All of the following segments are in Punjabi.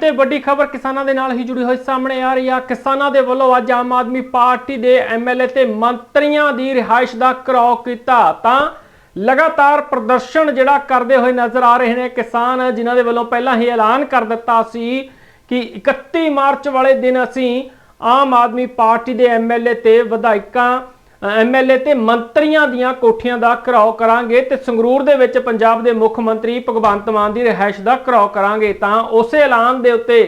ਤੇ ਵੱਡੀ ਖਬਰ ਕਿਸਾਨਾਂ ਦੇ ਨਾਲ ਹੀ ਜੁੜੀ ਹੋਈ ਸਾਹਮਣੇ ਆ ਰਹੀ ਆ। ਕਿਸਾਨਾਂ ਦੇ ਵੱਲੋਂ ਅੱਜ ਆਮ ਆਦਮੀ ਪਾਰਟੀ ਦੇ ਐਮਐਲਏ ਤੇ ਮੰਤਰੀਆਂ ਦੀ ਰਿਹਾਇਸ਼ ਦਾ ਘਰਾਓ ਕੀਤਾ। ਤਾਂ ਲਗਾਤਾਰ ਪ੍ਰਦਰਸ਼ਨ ਜਿਹੜਾ ਕਰਦੇ ਹੋਏ ਨਜ਼ਰ ਆ ਰਹੇ ਨੇ ਕਿਸਾਨ, ਜਿਨ੍ਹਾਂ ਦੇ ਵੱਲੋਂ ਪਹਿਲਾਂ ਹੀ ਐਲਾਨ ਕਰ ਦਿੱਤਾ ਸੀ ਕਿ 31 ਮਾਰਚ ਵਾਲੇ ਦਿਨ ਅਸੀਂ ਆਮ ਆਦਮੀ ਪਾਰਟੀ ਦੇ ਐਮਐਲਏ ਤੇ ਵਿਧਾਇਕਾਂ ਐਮਐਲਏ ਤੇ ਮੰਤਰੀਆਂ ਦੀਆਂ ਕੋਠੀਆਂ ਦਾ ਘਰਾਓ ਕਰਾਂਗੇ ਤੇ ਸੰਗਰੂਰ ਦੇ ਵਿੱਚ ਪੰਜਾਬ ਦੇ ਮੁੱਖ ਮੰਤਰੀ ਭਗਵੰਤ ਮਾਨ ਦੀ ਰਿਹਾਇਸ਼ ਦਾ ਘਰਾਓ ਕਰਾਂਗੇ ਤਾਂ ਉਸੇ ਐਲਾਨ ਦੇ ਉੱਤੇ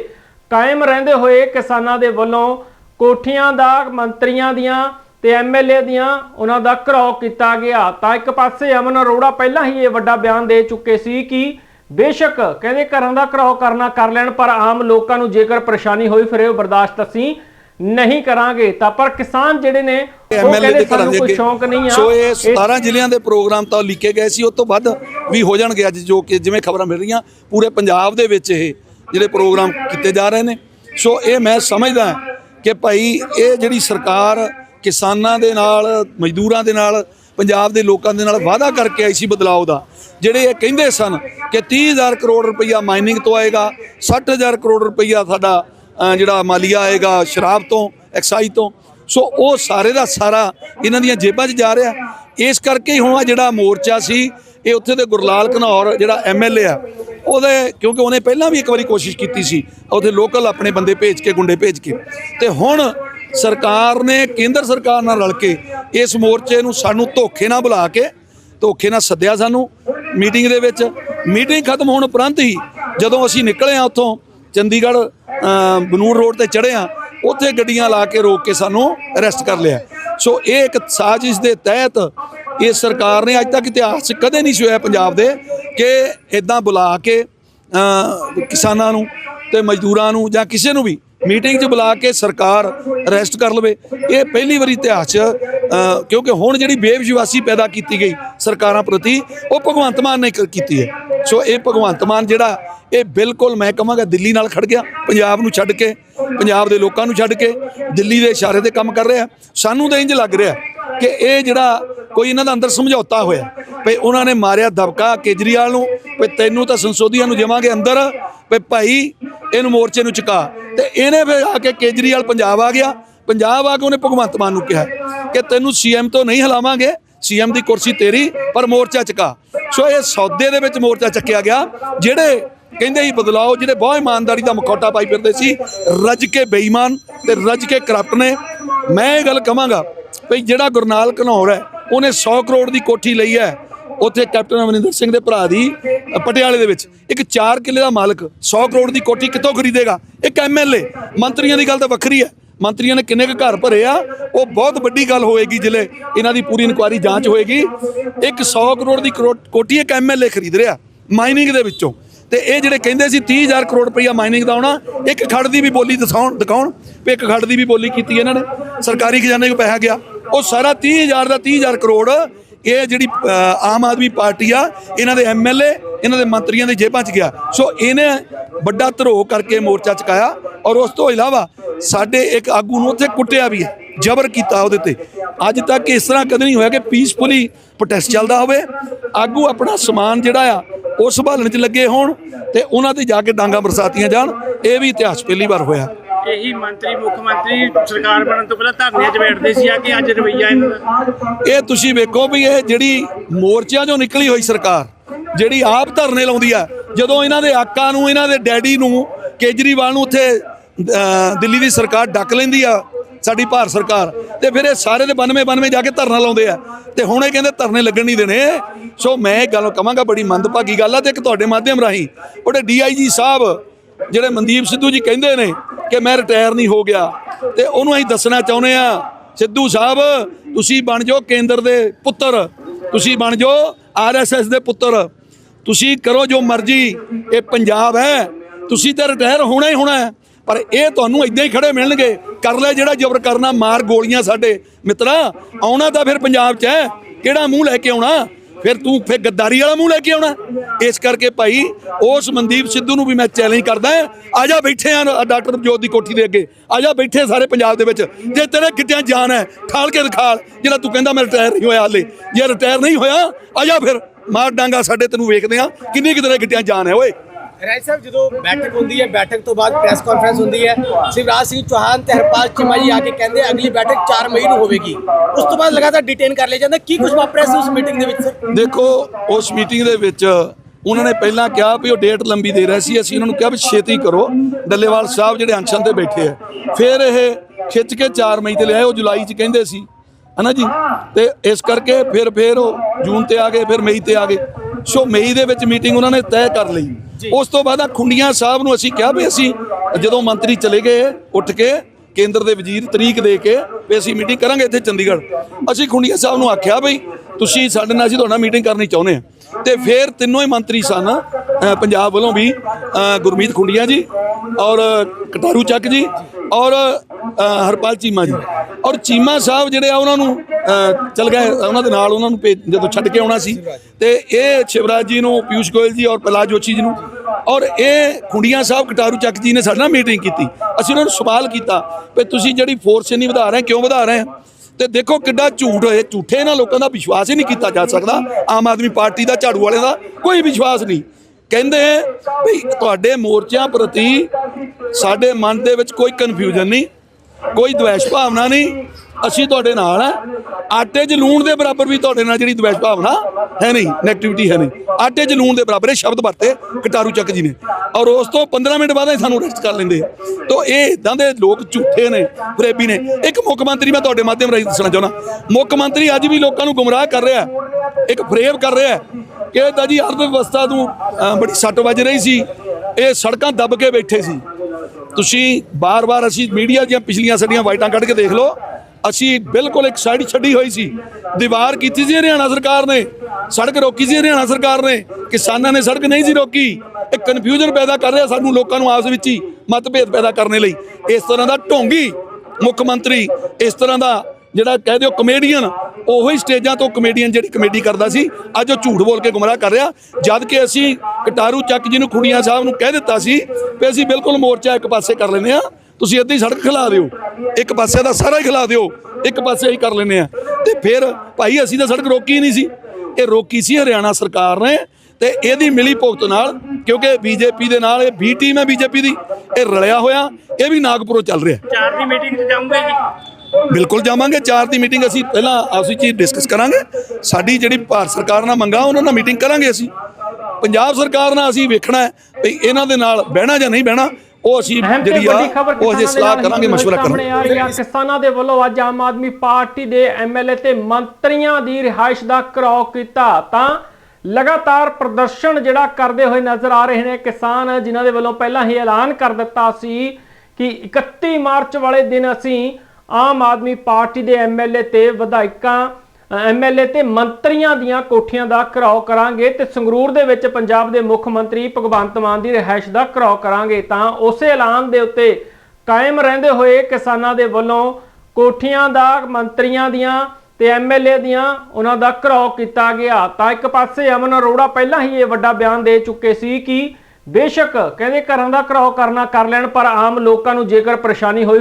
ਕਾਇਮ ਰਹਿੰਦੇ ਹੋਏ ਕਿਸਾਨਾਂ ਦੇ ਵੱਲੋਂ ਕੋਠੀਆਂ ਦਾ, ਮੰਤਰੀਆਂ ਦੀਆਂ ਤੇ ਐਮਐਲਏ ਦੀਆਂ ਉਹਨਾਂ ਦਾ ਘਰਾਓ ਕੀਤਾ ਗਿਆ। ਤਾਂ ਇੱਕ ਪਾਸੇ ਅਮਨ ਅਰੋੜਾ ਪਹਿਲਾਂ ਹੀ ਇਹ ਵੱਡਾ ਬਿਆਨ ਦੇ ਚੁੱਕੇ ਸੀ ਕਿ ਬੇਸ਼ੱਕ ਕਹਿੰਦੇ ਘਰਾਂ ਦਾ ਘਰਾਓ ਕਰਨਾ ਕਰ ਲੈਣ, ਪਰ ਆਮ ਲੋਕਾਂ ਨੂੰ ਜੇਕਰ ਪਰੇਸ਼ਾਨੀ ਹੋਈ ਫਿਰ ਇਹ ਬਰਦਾਸ਼ਤ ਅਸੀਂ ਨਹੀਂ ਕਰਾਂਗੇ ਤਾਂ ਪਰ ਕਿਸਾਨ ਜਿਹੜੇ ਨੇ ਉਹ ਐਮਐਲਏ ਕਹਿੰਦੇ ਦੇ ਘਰਾਂ ਸਾਨੂੰ ਦੇ ਕੋਈ ਸ਼ੌਂਕ ਨਹੀਂ ਆ। ਸੋ ਇਹ 17 ਜ਼ਿਲ੍ਹਿਆਂ ਦੇ ਪ੍ਰੋਗਰਾਮ ਤਾਂ ਲਿਖੇ ਗਏ ਸੀ ਉਹ ਤੋਂ ਵੱਧ ਵੀ ਹੋ ਜਾਣਗੇ ਅੱਜ ਜੋ ਕਿ ਜਿਵੇਂ ਖਬਰਾਂ ਮਿਲ ਰਹੀਆਂ ਪੂਰੇ ਪੰਜਾਬ ਦੇ ਵਿੱਚ ਇਹ ਜਿਹੜੇ ਪ੍ਰੋਗਰਾਮ ਕੀਤੇ ਜਾ ਰਹੇ ਨੇ। ਸੋ ਇਹ ਮੈਂ ਸਮਝਦਾ ਕਿ ਭਾਈ ਇਹ ਜਿਹੜੀ ਸਰਕਾਰ ਕਿਸਾਨਾਂ ਦੇ ਨਾਲ ਮਜ਼ਦੂਰਾਂ ਦੇ ਨਾਲ ਪੰਜਾਬ ਦੇ ਲੋਕਾਂ ਦੇ ਨਾਲ ਵਾਅਦਾ ਕਰਕੇ ਆਈ ਸੀ ਬਦਲਾਅ ਦਾ ਜਿਹੜੇ ਇਹ ਕਹਿੰਦੇ ਸਨ ਕਿ 30000 ਕਰੋੜ ਰੁਪਈਆ ਮਾਈਨਿੰਗ ਤੋਂ ਆਏਗਾ 60000 ਕਰੋੜ ਰੁਪਈਆ ਸਾਡਾ ਜਿਹੜਾ ਮਾਲੀਆ ਆਏਗਾ ਸ਼ਰਾਬ ਤੋਂ, ਐਕਸਾਈਜ਼ ਤੋਂ। ਸੋ ਉਹ ਸਾਰੇ ਦਾ ਸਾਰਾ ਇਹਨਾਂ ਦੀਆਂ ਜੇਬਾਂ 'ਚ ਜਾ ਰਿਹਾ। ਇਸ ਕਰਕੇ ਹੀ ਹੁਣ ਆ ਜਿਹੜਾ ਮੋਰਚਾ ਸੀ, ਇਹ ਉੱਥੇ ਦੇ ਗੁਰਲਾਲ ਘਨੌਰ ਜਿਹੜਾ ਐਮਐਲਏ ਆ, ਉਹਦੇ ਕਿਉਂਕਿ ਉਹਨੇ ਪਹਿਲਾਂ ਵੀ ਇੱਕ ਵਾਰੀ ਕੋਸ਼ਿਸ਼ ਕੀਤੀ ਸੀ, ਉੱਥੇ ਲੋਕਲ ਆਪਣੇ ਬੰਦੇ ਭੇਜ ਕੇ, ਗੁੰਡੇ ਭੇਜ ਕੇ। ਤੇ ਹੁਣ ਸਰਕਾਰ ਨੇ, ਕੇਂਦਰ ਸਰਕਾਰ ਨਾਲ ਰਲ ਕੇ ਇਸ ਮੋਰਚੇ ਨੂੰ ਸਾਨੂੰ ਧੋਖੇ ਨਾਲ ਬੁਲਾ ਕੇ, ਧੋਖੇ ਨਾਲ ਸੱਦਿਆ ਸਾਨੂੰ ਮੀਟਿੰਗ ਦੇ ਵਿੱਚ। ਮੀਟਿੰਗ ਖਤਮ ਹੋਣ ਉਪਰੰਤ ਹੀ ਜਦੋਂ ਅਸੀਂ ਨਿਕਲੇ ਆ ਉੱਥੋਂ ਚੰਡੀਗੜ੍ਹ ਅ, ਬਨੂੜ ਰੋਡ ਤੇ ਚੜ੍ਹੇ ਆ ਉੱਥੇ ਗੱਡੀਆਂ ਲਾ ਕੇ ਰੋਕ ਕੇ ਸਾਨੂੰ ਅਰੈਸਟ ਕਰ ਲਿਆ। ਸੋ ਇਹ ਇੱਕ ਸਾਜ਼ਿਸ਼ ਦੇ ਤਹਿਤ ਇਹ ਸਰਕਾਰ ਨੇ ਅੱਜ ਤੱਕ ਇਤਿਹਾਸ 'ਚ ਕਦੇ ਨਹੀਂ ਸੀ ਹੋਇਆ ਪੰਜਾਬ ਦੇ ਕਿ ਇਦਾਂ ਬੁਲਾ ਕੇ ਕਿਸਾਨਾਂ ਨੂੰ ਤੇ ਮਜ਼ਦੂਰਾਂ ਨੂੰ ਜਾਂ ਕਿਸੇ ਨੂੰ ਵੀ ਮੀਟਿੰਗ 'ਚ ਬੁਲਾ ਕੇ ਸਰਕਾਰ ਅਰੈਸਟ ਕਰ ਲਵੇ। ਇਹ ਪਹਿਲੀ ਵਾਰੀ ਇਤਿਹਾਸ 'ਚ ਕਿਉਂਕਿ ਹੁਣ ਜਿਹੜੀ ਬੇਵਿਸ਼ਵਾਸੀ ਪੈਦਾ ਕੀਤੀ ਗਈ ਸਰਕਾਰਾਂ ਪ੍ਰਤੀ ਉਹ ਭਗਵੰਤ ਮਾਨ ਨੇ ਕੀਤੀ ਹੈ। ਸੋ ਇਹ ਭਗਵੰਤ ਮਾਨ ਜਿਹੜਾ ਇਹ ਬਿਲਕੁਲ ਮੈਂ ਕਹਾਂਗਾ ਦਿੱਲੀ ਨਾਲ ਖੜ ਗਿਆ, ਪੰਜਾਬ ਨੂੰ ਛੱਡ ਕੇ, ਪੰਜਾਬ ਦੇ ਲੋਕਾਂ ਨੂੰ ਛੱਡ ਕੇ, ਦਿੱਲੀ ਦੇ ਇਸ਼ਾਰੇ ਤੇ ਕੰਮ ਕਰ ਰਿਹਾ। ਸਾਨੂੰ ਤਾਂ ਇੰਜ ਲੱਗ ਰਿਹਾ ਕਿ ਇਹ ਜਿਹੜਾ ਕੋਈ ਇਹਨਾਂ ਦਾ ਅੰਦਰ ਸਮਝੌਤਾ ਹੋਇਆ, ਭਈ ਉਹਨਾਂ ਨੇ ਮਾਰਿਆ ਦਬਕਾ ਕੇਜਰੀਵਾਲ ਨੂੰ, ਭਈ ਤੈਨੂੰ ਤਾਂ ਸੰਸੋਧੀਆਂ ਨੂੰ ਜਮਾਂਗੇ ਅੰਦਰ, ਭਈ ਭਾਈ ਇਹਨੂੰ ਮੋਰਚੇ ਨੂੰ ਚੁਕਾ। ਤੇ ਇਹਨੇ ਫਿਰ ਆ ਕੇ ਕੇਜਰੀਵਾਲ ਪੰਜਾਬ ਆ ਗਿਆ, ਪੰਜਾਬ ਆ ਕੇ ਉਹਨੇ ਭਗਵੰਤ ਮਾਨ ਨੂੰ ਕਿਹਾ ਕਿ ਤੈਨੂੰ ਸੀਐਮ ਤੋਂ ਨਹੀਂ ਹਿਲਾਵਾਂਗੇ, ਸੀਐਮ ਦੀ ਕੁਰਸੀ ਤੇਰੀ, ਪਰ ਮੋਰਚਾ ਚੁਕਾ। ਸੋ ਇਹ ਸੌਦੇ ਦੇ ਵਿੱਚ ਮੋਰਚਾ ਚੱਕਿਆ ਗਿਆ, ਜਿਹੜੇ ਕਹਿੰਦੇ ਹੀ ਬਦਲਾਓ, ਜਿਹੜੇ ਬਹੁਤ ਇਮਾਨਦਾਰੀ ਦਾ ਮੁਖੌਟਾ ਪਾਈ ਫਿਰਦੇ ਸੀ, ਰੱਜ ਕੇ ਬੇਈਮਾਨ ਤੇ ਰੱਜ ਕੇ ਕਰਪਟ ਨੇ। ਮੈਂ ਇਹ ਗੱਲ ਕਹਾਂਗਾ ਭਈ ਜਿਹੜਾ ਗੁਰਨਾਲ ਘਨੌਰ ਹੈ, ਉਹਨੇ 100 ਕਰੋੜ ਦੀ ਕੋਠੀ ਲਈ ਹੈ। ਉੱਥੇ ਕੈਪਟਨ ਅਮਰਿੰਦਰ ਸਿੰਘ ਦੇ ਭਰਾ ਦੀ ਪਟਿਆਲੇ ਦੇ ਵਿੱਚ। ਇੱਕ 4 ਕਿੱਲੇ ਦਾ ਮਾਲਕ 100 ਕਰੋੜ ਦੀ ਕੋਠੀ ਕਿੱਥੋਂ ਖਰੀਦੇਗਾ? ਇੱਕ ਐਮਐਲਏ ਮੰਤਰੀਆਂ ਦੀ ਗੱਲ ਤਾਂ ਵੱਖਰੀ ਹੈ। ਮੰਤਰੀਆਂ ਨੇ ਕਿੰਨੇ ਕੁ ਘਰ ਭਰੇ ਆ, ਉਹ ਬਹੁਤ ਵੱਡੀ ਗੱਲ ਹੋਏਗੀ ਜਿਲੇ, ਇਹਨਾਂ ਦੀ ਪੂਰੀ ਇਨਕੁਆਇਰੀ ਜਾਂਚ ਹੋਏਗੀ। ਇੱਕ 100 ਕਰੋੜ ਦੀ ਕਰੋ- ਕੋਠੀ ਇੱਕ ਐਮਐਲਏ ਖਰੀਦ ਰਿਹਾ, ਮਾਈਨਿੰਗ ਦੇ ਵਿੱਚੋਂ। ਤੇ ਇਹ ਜਿਹੜੇ ਕਹਿੰਦੇ ਸੀ 30000 ਕਰੋੜ ਰੁਪਈਆ ਮਾਈਨਿੰਗ ਦਾ ਆਉਣਾ, ਇੱਕ ਖੜ ਦੀ ਵੀ ਬੋਲੀ ਦਿਖਾਉਣ ਦਿਖਾਉਣ ਵੀ ਇੱਕ ਖੜ ਦੀ ਵੀ ਬੋਲੀ ਕੀਤੀ ਇਹਨਾਂ ਨੇ। ਸਰਕਾਰੀ ਖਜ਼ਾਨੇ 'ਚ ਪੈਸਾ ਗਿਆ। ਉਹ ਸਾਰਾ 30000 ਦਾ 30000 ਕਰੋੜ ਇਹ ਜਿਹੜੀ ਆਮ ਆਦਮੀ ਪਾਰਟੀ ਆ, ਇਹਨਾਂ ਦੇ ਐਮਐਲਏ ਇਹਨਾਂ ਦੇ ਮੰਤਰੀਆਂ ਦੇ ਜੇਬਾਂ 'ਚ ਗਿਆ। ਸੋ ਇਹਨੇ ਵੱਡਾ ਧਰੋਹ ਕਰਕੇ ਮੋਰਚਾ ਚੁਕਾਇਆ ਔਰ ਉਸ ਤੋਂ ਇਲਾਵਾ ਸਾਡੇ ਇੱਕ ਆਗੂ ਨੂੰ ਉੱਥੇ ਕੁੱਟਿਆ ਵੀ ਹੈ, ਜ਼ਬਰ ਕੀਤਾ ਉਹਦੇ ਤੇ। ਅੱਜ ਤੱਕ ਇਸ ਤਰ੍ਹਾਂ ਕਦੇ ਨਹੀਂ ਹੋਇਆ ਕਿ ਪੀਸਫੁਲੀ ਪ੍ਰੋਟੈਸਟ ਚੱਲਦਾ ਹੋਵੇ। ਆਗੂ ਆਪਣਾ ਸਮਾਨ ਜਿਹੜਾ ਆ ਉਹ ਸੰਭਾਲਣ 'ਚ ਲੱਗੇ ਹੋਣ ਤੇ ਉਹਨਾਂ ਤੇ ਜਾ ਕੇ ਡਾਂਗਾ ਬਰਸਾਤੀਆਂ ਜਾਣ ਇਹ ਵੀ ਇਤਿਹਾਸ ਪਹਿਲੀ ਵਾਰ ਹੋਇਆ। ਇਹੀ ਮੰਤਰੀ ਮੁੱਖ ਮੰਤਰੀ ਸਰਕਾਰ ਬਣਨ ਤੋਂ ਪਹਿਲਾਂ ਧਰਨੇ 'ਚ ਬੈਠਦੇ ਸੀ ਆ ਕਿ ਅੱਜ ਰਵਈਆ ਇਹਨਾਂ ਦਾ? ਇਹ ਤੁਸੀਂ ਵੇਖੋ ਵੀ ਇਹ ਜਿਹੜੀ ਮੋਰਚਿਆਂ 'ਚੋਂ ਨਿਕਲੀ ਹੋਈ ਸਰਕਾਰ ਜਿਹੜੀ ਆਪ ਧਰਨੇ ਲਾਉਂਦੀ ਆ ਜਦੋਂ ਇਹਨਾਂ ਦੇ ਆਕਾ ਨੂੰ ਇਹਨਾਂ ਦੇ ਡੈਡੀ ਨੂੰ ਕੇਜਰੀਵਾਲ ਨੂੰ ਉੱਥੇ ਦਿੱਲੀ ਦੀ ਸਰਕਾਰ ਡੱਕ ਲੈਂਦੀ ਆ ਸਾਡੀ ਭਾਰਤ ਸਰਕਾਰ ਤੇ ਫਿਰ ਇਹ ਸਾਰੇ ਦੇ 92 92 ਜਾ ਕੇ ਧਰਨਾ ਲਾਉਂਦੇ ਆ। ਤੇ ਹੁਣ ਇਹ ਕਹਿੰਦੇ ਧਰਨੇ ਲੱਗਣ ਨਹੀਂ ਦੇਣੇ। ਸੋ ਮੈਂ ਇਹ ਗੱਲ ਕਹਾਂਗਾ ਬੜੀ ਮੰਦਭਾਗੀ ਗੱਲ ਆ ਤੇ ਇੱਕ ਤੁਹਾਡੇ ਮਾਧਿਅਮ ਰਾਹੀਂ ਉਹਦੇ ਡੀਆਈਜੀ ਸਾਹਿਬ ਜਿਹੜੇ ਮਨਦੀਪ ਸਿੱਧੂ ਜੀ ਕਹਿੰਦੇ ਨੇ ਕਿ ਮੈਂ ਰਿਟਾਇਰ ਨਹੀਂ ਹੋ ਗਿਆ ਤੇ ਉਹਨੂੰ ਅਸੀਂ ਦੱਸਣਾ ਚਾਹੁੰਦੇ ਆ, ਸਿੱਧੂ ਸਾਹਿਬ, ਤੁਸੀਂ ਬਣ ਜਾਓ ਕੇਂਦਰ ਦੇ ਪੁੱਤਰ, ਤੁਸੀਂ ਬਣ ਜਾਓ ਆਰਐਸਐਸ ਦੇ ਪੁੱਤਰ, ਤੁਸੀਂ ਕਰੋ ਜੋ ਮਰਜ਼ੀ, ਇਹ ਪੰਜਾਬ ਹੈ, ਤੁਸੀਂ ਤਾਂ ਰਿਟਾਇਰ ਹੋਣਾ ਹੀ ਹੋਣਾ ਹੈ। ਪਰ ਇਹ ਤੁਹਾਨੂੰ ਇਦਾਂ ਹੀ ਖੜੇ ਮਿਲਣਗੇ। ਕਰ ਲੈ ਜਿਹੜਾ ਜ਼ਬਰ ਕਰਨਾ, ਮਾਰ ਗੋਲੀਆਂ ਸਾਡੇ। ਮਿੱਤਰਾ, ਆਉਣਾ ਤਾਂ ਫਿਰ ਪੰਜਾਬ 'ਚ ਹੈ। ਕਿਹੜਾ ਮੂੰਹ ਲੈ ਕੇ ਆਉਣਾ? ਫਿਰ ਤੂੰ ਫਿਰ ਗੱਦਾਰੀ ਵਾਲਾ ਮੂੰਹ ਲੈ ਕੇ ਆਉਣਾ। ਇਸ ਕਰਕੇ ਭਾਈ, ਉਸ ਮਨਦੀਪ ਸਿੱਧੂ ਨੂੰ ਵੀ ਮੈਂ ਚੈਲੰਜ ਕਰਦਾ ਆ ਜਾ ਬੈਠੇ ਆ ਡਾਕਟਰ ਨਵਜੋਤ ਦੀ ਕੋਠੀ ਦੇ ਅੱਗੇ। ਆ ਜਾ ਬੈਠੇ ਸਾਰੇ ਪੰਜਾਬ ਦੇ ਵਿੱਚ। ਜੇ ਤੇਰੇ ਗਿੱਟਿਆਂ ਜਾਨ ਹੈ ਖਾਲ ਕੇ ਦਿਖਾਲ ਜਿਹੜਾ ਤੂੰ ਕਹਿੰਦਾ ਮੈਂ ਰਿਟਾਇਰ ਨਹੀਂ ਹੋਇਆ ਹਾਲੇ। ਜੇ ਰਿਟਾਇਰ ਨਹੀਂ ਹੋਇਆ, ਆ ਜਾ ਫਿਰ। ਮਾਰ ਡਾਂਗਾ ਸਾਡੇ ਤੈਨੂੰ ਵੇਖਦੇ ਆ ਕਿੰਨੀ ਕਿ ਤੇਰੇ ਗਿੱਟਿਆਂ ਜਾਨ ਹੈ, ਓਏ। ਰਾਜ ਸਾਹਿਬ, ਜਦੋਂ ਬੈਠਕ ਹੁੰਦੀ ਹੈ, ਬੈਠਕ ਤੋਂ ਬਾਅਦ ਪ੍ਰੈਸ ਕਾਨਫਰੰਸ ਹੁੰਦੀ ਹੈ, ਸ਼ਿਵਰਾਜ ਸਿੰਘ ਚੌਹਾਨ ਤੇ ਹਰਪਾਲ ਚੀਮਾ ਜੀ ਆ ਕੇ ਕਹਿੰਦੇ ਅਗਲੀ ਬੈਠਕ 4 ਮਈ ਨੂੰ ਹੋਵੇਗੀ। ਉਸ ਤੋਂ ਬਾਅਦ ਲਗਾਤਾਰ ਡਿਟੇਨ ਕਰ ਲਿਆ ਜਾਂਦਾ, ਕੀ ਕੁਝ ਵਾਪਰਿਆ ਸੀ ਉਸ ਮੀਟਿੰਗ ਦੇ ਵਿੱਚ ਦੇਖੋ, ਉਸ ਮੀਟਿੰਗ ਦੇ ਵਿੱਚ ਉਹਨਾਂ ਨੇ ਪਹਿਲਾਂ ਕਿਹਾ ਵੀ ਉਹ ਡੇਟ ਲੰਬੀ ਦੇ ਰਹੇ ਸੀ, ਅਸੀਂ ਉਹਨਾਂ ਨੂੰ ਕਿਹਾ ਵੀ ਛੇਤੀ ਕਰੋ। ਡੱਲੇਵਾਲ ਸਾਹਿਬ ਜਿਹੜੇ ਅਨਸ਼ਨ ਤੇ ਬੈਠੇ ਆ, ਫਿਰ ਇਹ ਖਿੱਚ ਕੇ 4 ਮਈ ਤੇ ਲਿਆਏ, ਉਹ ਜੁਲਾਈ 'ਚ ਕਹਿੰਦੇ ਸੀ। ਹਨਾ ਜੀ? ਤੇ ਇਸ ਕਰਕੇ ਫਿਰ ਫਿਰ ਉਹ ਜੂਨ ਤੇ ਆ ਗਏ, ਫਿਰ ਮਈ ਤੇ ਆ ਗਏ। ਸੋ ਮਈ ਦੇ ਵਿੱਚ ਮੀਟਿੰਗ ਉਹਨਾਂ ਨੇ ਤੈਅ ਕਰ ਲਈ। ਉਸ ਤੋਂ ਬਾਅਦ ਆ ਖੁੰਡੀਆਂ ਸਾਹਿਬ ਨੂੰ ਅਸੀਂ ਕਿਹਾ ਵੀ ਅਸੀਂ ਜਦੋਂ ਮੰਤਰੀ ਚਲੇ ਗਏ ਉੱਠ ਕੇ ਕੇਂਦਰ ਦੇ ਵਜ਼ੀਰ ਤਰੀਕ ਦੇ ਕੇ ਵੀ ਅਸੀਂ ਮੀਟਿੰਗ ਕਰਾਂਗੇ ਇੱਥੇ ਚੰਡੀਗੜ੍ਹ। ਅਸੀਂ ਖੁੰਡੀਆ ਸਾਹਿਬ ਨੂੰ ਆਖਿਆ ਬਈ ਤੁਸੀਂ ਸਾਡੇ ਨਾਲ ਅਸੀਂ ਤੁਹਾਡਾ ਮੀਟਿੰਗ ਕਰਨੀ ਚਾਹੁੰਦੇ ਹਾਂ। ਤੇ ਫਿਰ ਤਿੰਨੋਂ ਹੀ ਮੰਤਰੀ ਸਨ ਪੰਜਾਬ ਵੱਲੋਂ ਵੀ ਗੁਰਮੀਤ ਖੁੰਡੀਆ ਜੀ ਔਰ ਕਟਾਰੂ ਚੱਕ ਜੀ ਔਰ ਹਰਪਾਲ ਚੀਮਾ ਜੀ। ਔਰ ਚੀਮਾ ਸਾਹਿਬ ਜਿਹੜੇ ਆ ਉਹਨਾਂ ਨੂੰ ਅ, ਚਲ ਗਏ ਉਹਨਾਂ ਦੇ ਨਾਲ ਉਹਨਾਂ ਨੂੰ ਭੇਜ- ਜਦੋਂ ਛੱਡ ਕੇ ਆਉਣਾ ਸੀ। ਤੇ ਇਹ ਸ਼ਿਵਰਾਜ ਜੀ ਨੂੰ ਪਿਊਸ਼ ਗੋਇਲ ਜੀ ਔਰ ਪ੍ਰਹਲਾਦ ਜੋਸ਼ੀ ਜੀ ਨੂੰ ਔਰ ਇਹ ਖੁੰਡੀਆਂ ਸਾਹਿਬ ਕਟਾਰੂ ਚੱਕ ਜੀ ਨੇ ਸਾਡੇ ਨਾਲ ਮੀਟਿੰਗ ਕੀਤੀ। ਅਸੀਂ ਉਹਨਾਂ ਨੂੰ ਸਵਾਲ ਕੀਤਾ ਵੀ ਤੁਸੀਂ ਜਿਹੜੀ ਫੋਰਸ ਨਹੀਂ ਵਧਾ ਰਹੇ ਕਿਉਂ ਵਧਾ ਰਹੇ ਆ ਤੇ ਦੇਖੋ ਕਿੱਡਾ ਝੂਠ ਹੋਏ ਝੂਠੇ ਇਹਨਾਂ ਲੋਕਾਂ ਦਾ ਵਿਸ਼ਵਾਸ ਹੀ ਨਹੀਂ ਕੀਤਾ ਜਾ ਸਕਦਾ। ਆਮ ਆਦਮੀ ਪਾਰਟੀ ਦਾ ਝਾੜੂ ਵਾਲਿਆਂ ਦਾ ਕੋਈ ਵਿਸ਼ਵਾਸ ਨਹੀਂ। ਕਹਿੰਦੇ ਵੀ ਤੁਹਾਡੇ ਮੋਰਚਿਆਂ ਪ੍ਰਤੀ ਸਾਡੇ ਮਨ ਦੇ ਵਿੱਚ ਕੋਈ ਕਨਫਿਊਜ਼ਨ ਨਹੀਂ। ਕੋਈ ਦਵੇਸ਼ ਭਾਵਨਾ ਨਹੀਂ। ਅਸੀਂ ਤੁਹਾਡੇ ਨਾਲ ਆ। ਆਟੇ 'ਚ ਲੂਣ ਦੇ ਬਰਾਬਰ ਵੀ ਤੁਹਾਡੇ ਨਾਲ ਜਿਹੜੀ ਦਵੇਸ਼ ਭਾਵਨਾ ਹੈ ਨਹੀਂ ਨੈਗੇਟਿਵਿਟੀ ਹੈ ਨਹੀਂ। ਆਟੇ 'ਚ ਲੂਣ ਦੇ ਬਰਾਬਰ ਇਹ ਸ਼ਬਦ ਵਰਤੇ, ਕਟਾਰੂ ਚੱਕ ਜੀ ਨੇ। ਔਰ ਉਸ ਤੋਂ 15 ਮਿੰਟ ਬਾਅਦ ਇਹ ਸਾਨੂੰ ਅਰੈਸਟ ਕਰ ਲੈਂਦੇ। ਆ। ਇਹ ਇਦਾਂ ਦੇ ਲੋਕ ਝੂਠੇ ਨੇ ਫਰੇਬੀ ਨੇ। ਇੱਕ ਮੁੱਖ ਮੰਤਰੀ ਮੈਂ ਤੁਹਾਡੇ ਮਾਧਿਅਮ ਰਾਹੀਂ ਦੱਸਣਾ ਚਾਹੁੰਦਾ। ਮੁੱਖ ਮੰਤਰੀ ਅੱਜ ਵੀ ਲੋਕਾਂ ਨੂੰ ਗੁੰਮਰਾਹ ਕਰ ਰਿਹਾ ਇੱਕ ਫਰੇਬ ਕਰ ਰਿਹਾ ਕਿ ਤਾਂ ਜੀ ਅਰਥ ਵਿਵਸਥਾ ਨੂੰ ਬੜੀ ਸੱਟ ਵੱਜ ਰਹੀ ਸੀ। ਇਹ ਸੜਕਾਂ ਦੱਬ ਕੇ ਬੈਠੇ ਸੀ। ਤੁਸੀਂ ਬਾਰ-ਬਾਰ ਅਸੀਂ ਮੀਡੀਆ ਦੀਆਂ ਪਿਛਲੀਆਂ ਸਾਡੀਆਂ ਵਾਈਟਾਂ ਕੱਢ ਕੇ ਦੇਖ ਲਓ। ਅਸੀਂ ਬਿਲਕੁਲ ਇੱਕ ਸਾਈਡ ਛੱਡੀ ਹੋਈ ਸੀ। ਦੀਵਾਰ ਕੀਤੀ ਸੀ ਹਰਿਆਣਾ ਸਰਕਾਰ ਨੇ। ਸੜਕ ਰੋਕੀ ਸੀ ਹਰਿਆਣਾ ਸਰਕਾਰ ਨੇ। ਕਿਸਾਨਾਂ ਨੇ ਸੜਕ ਨਹੀਂ ਸੀ ਰੋਕੀ। ਇਹ ਕਨਫਿਊਜ਼ਨ ਪੈਦਾ ਕਰ ਰਿਹਾ ਸਾਨੂੰ ਲੋਕਾਂ ਨੂੰ ਆਪਸ ਵਿੱਚ ਹੀ ਮਤਭੇਦ ਪੈਦਾ ਕਰਨ ਲਈ। ਇਸ ਤਰ੍ਹਾਂ ਦਾ ਢੋਂਗੀ ਮੁੱਖ ਮੰਤਰੀ, ਇਸ ਤਰ੍ਹਾਂ ਦਾ ਜਿਹੜਾ ਕਹਿ ਦਿਓ ਕਮੇਡੀਅਨ ਉਹੋ ਹੀ ਸਟੇਜਾਂ ਤੋਂ ਕਮੇਡੀਅਨ ਜਿਹੜੀ ਕਮੇਡੀ ਕਰਦਾ ਸੀ। ਅੱਜ ਉਹ ਝੂਠ ਬੋਲ ਕੇ ਗੁੰਮਰਾਹ ਕਰ ਰਿਹਾ। ਜਦ ਕਿ ਅਸੀਂ ਕਟਾਰੂ ਚੱਕ ਜੀ ਨੂੰ ਖੁੜੀਆਂ ਸਾਹਿਬ ਨੂੰ ਕਹਿ ਦਿੱਤਾ ਸੀ ਵੀ ਅਸੀਂ ਬਿਲਕੁਲ ਮੋਰਚਾ ਇੱਕ ਪਾਸੇ ਕਰ ਲੈਨੇ ਆ ਤੁਸੀਂ ਅੱਧੀ ਸੜਕ ਖਿਲਾ ਦਿਓ। ਇੱਕ ਪਾਸੇ ਦਾ ਸਾਰਾ ਹੀ ਖਿਲਾ ਦਿਓ, ਇੱਕ ਪਾਸੇ ਹੀ ਕਰ ਲੈਨੇ ਆ ਤੇ ਫਿਰ ਭਾਈ ਅਸੀਂ ਤਾਂ ਸੜਕ ਰੋਕੀ ਨਹੀਂ ਸੀ। ਇਹ ਰੋਕੀ ਸੀ ਹਰਿਆਣਾ ਸਰਕਾਰ ਨੇ ਤੇ ਇਹਦੀ ਮਿਲੀ ਭੁਗਤ ਨਾਲ, ਕਿਉਂਕਿ ਬੀਜੇਪੀ ਦੇ ਨਾਲ ਇਹ ਬੀ ਟੀਮ ਹੈ ਬੀਜੇਪੀ ਦੀ, ਇਹ ਰਲਿਆ ਹੋਇਆ, ਇਹ ਵੀ ਨਾਗਪੁਰੋਂ ਚੱਲ ਰਿਹਾ। ਚਾਰ ਦੀ ਮੀਟਿੰਗ 'ਚ ਜਾਊਂਗੇ ਜੀ। ਬਿਲਕੁਲ ਜਾਵਾਂਗੇ ਚਾਰ ਦੀ ਮੀਟਿੰਗ ਅਸੀਂ ਪਹਿਲਾਂ ਆਪਸ ਵਿੱਚ ਡਿਸਕਸ ਕਰਾਂਗੇ। ਸਾਡੀ ਜਿਹੜੀ ਭਾਰਤ ਸਰਕਾਰ ਨਾਲ ਮੰਗਾ ਉਹਨਾਂ ਨਾਲ ਮੀਟਿੰਗ ਕਰਾਂਗੇ ਅਸੀਂ। ਪੰਜਾਬ ਸਰਕਾਰ ਨਾਲ ਅਸੀਂ ਵੇਖਣਾ ਹੈ ਵੀ ਇਹਨਾਂ ਦੇ ਨਾਲ ਬਹਿਣਾ ਜਾਂ ਨਹੀਂ ਬਹਿਣਾ ਉਹ ਅਸੀਂ ਜਿਹੜੀ ਆ ਉਹ ਅਜੇ ਸਲਾਹ ਕਰਾਂਗੇ ਆ ਕਰਾਂਗੇ ਕਿਸਾਨਾਂ ਦੇ ਵੱਲੋਂ ਅੱਜ ਆਮ ਆਦਮੀ ਪਾਰਟੀ ਦੇ ਐਮਐਲਏ ਤੇ ਮੰਤਰੀਆਂ ਦੀ ਰਿਹਾਇਸ਼ ਦਾ ਘਰਾਓ ਕੀਤਾ। ਤਾਂ ਲਗਾਤਾਰ ਪ੍ਰਦਰਸ਼ਨ ਜਿਹੜਾ ਕਰਦੇ ਹੋਏ ਨਜ਼ਰ ਆ ਰਹੇ ਨੇ ਕਿਸਾਨ ਜਿਨ੍ਹਾਂ ਦੇ ਵੱਲੋਂ ਪਹਿਲਾਂ ਹੀ ਐਲਾਨ ਕਰ ਦਿੱਤਾ ਸੀ ਕਿ 31 ਮਾਰਚ ਵਾਲੇ ਦਿਨ ਅਸੀਂ ਆਮ ਆਦਮੀ ਪਾਰਟੀ ਦੇ ਐਮਐਲਏ ਤੇ ਵਿਧਾਇਕਾਂ ਐਮਐਲਏ ਤੇ ਮੰਤਰੀਆਂ ਦੀਆਂ ਕੋਠੀਆਂ ਦਾ ਘਰਾਓ ਕਰਾਂਗੇ ਤੇ ਸੰਗਰੂਰ ਦੇ ਵਿੱਚ ਪੰਜਾਬ ਦੇ ਮੁੱਖ ਮੰਤਰੀ ਭਗਵੰਤ ਮਾਨ ਦੀ ਰਿਹਾਇਸ਼ ਦਾ ਘਰਾਓ ਕਰਾਂਗੇ ਤਾਂ ਉਸੇ ਐਲਾਨ ਦੇ ਉੱਤੇ ਕਾਇਮ ਰਹਿੰਦੇ ਹੋਏ ਕਿਸਾਨਾਂ ਦੇ ਵੱਲੋਂ ਕੋਠੀਆਂ ਦਾ, ਮੰਤਰੀਆਂ ਦੀਆਂ ਤੇ ਐਮਐਲਏ ਦੀਆਂ ਉਹਨਾਂ ਦਾ ਘਰਾਓ ਕੀਤਾ ਗਿਆ। ਤਾਂ ਇੱਕ ਪਾਸੇ ਅਮਨ ਅਰੋੜਾ ਪਹਿਲਾਂ ਹੀ ਇਹ ਵੱਡਾ ਬਿਆਨ ਦੇ ਚੁੱਕੇ ਸੀ ਕਿ ਬੇਸ਼ੱਕ ਕਹਿੰਦੇ ਘਰਾਂ ਦਾ ਘਰਾਓ ਕਰਨਾ ਕਰ ਲੈਣ ਪਰ ਆਮ ਲੋਕਾਂ ਨੂੰ ਜੇਕਰ ਪਰੇਸ਼ਾਨੀ ਹੋਈ